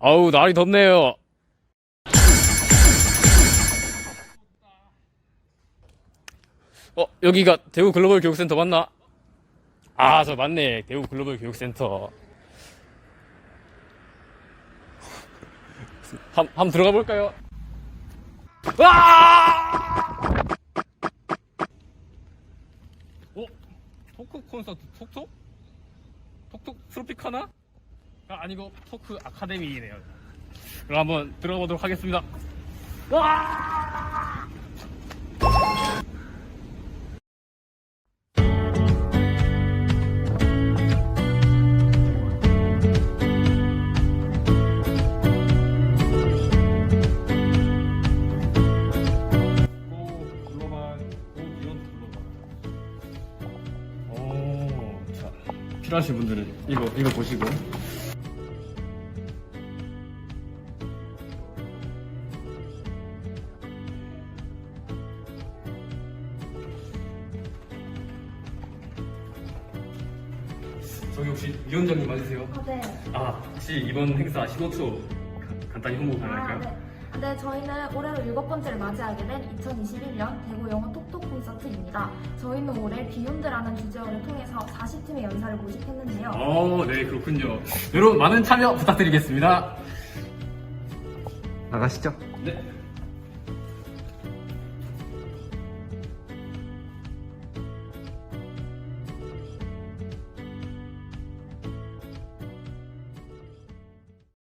아우, 날이 덥네요. 어, 여기가 대구 글로벌 교육센터 맞나? 아, 저 맞네. 대구 글로벌 교육센터. 한, 한번 들어가 볼까요? 와! 어? 토크 콘서트 톡톡? 톡톡 트로피카나? 아, 아니고 토크 아카데미네요. 그럼 한번 들어가 보도록 하겠습니다. 와! 오 글로벌 오 비욘드 글로벌 오 자 필요하신 분들은 이거 이거 보시고 저기 혹시 위원장님 맞으세요? 아, 네. 아 혹시 이번 행사 15초 간단히 홍보 아, 가능할까요? 네. 네, 저희는 올해로 일곱 번째를 맞이하게 된 2021년 대구 영어 톡톡 콘서트입니다. 저희는 올해 비욘드라는 주제어를 통해서 40팀의 연사를 모집했는데요. 어, 네, 그렇군요. 여러분, 많은 참여 부탁드리겠습니다. 나가시죠. 네.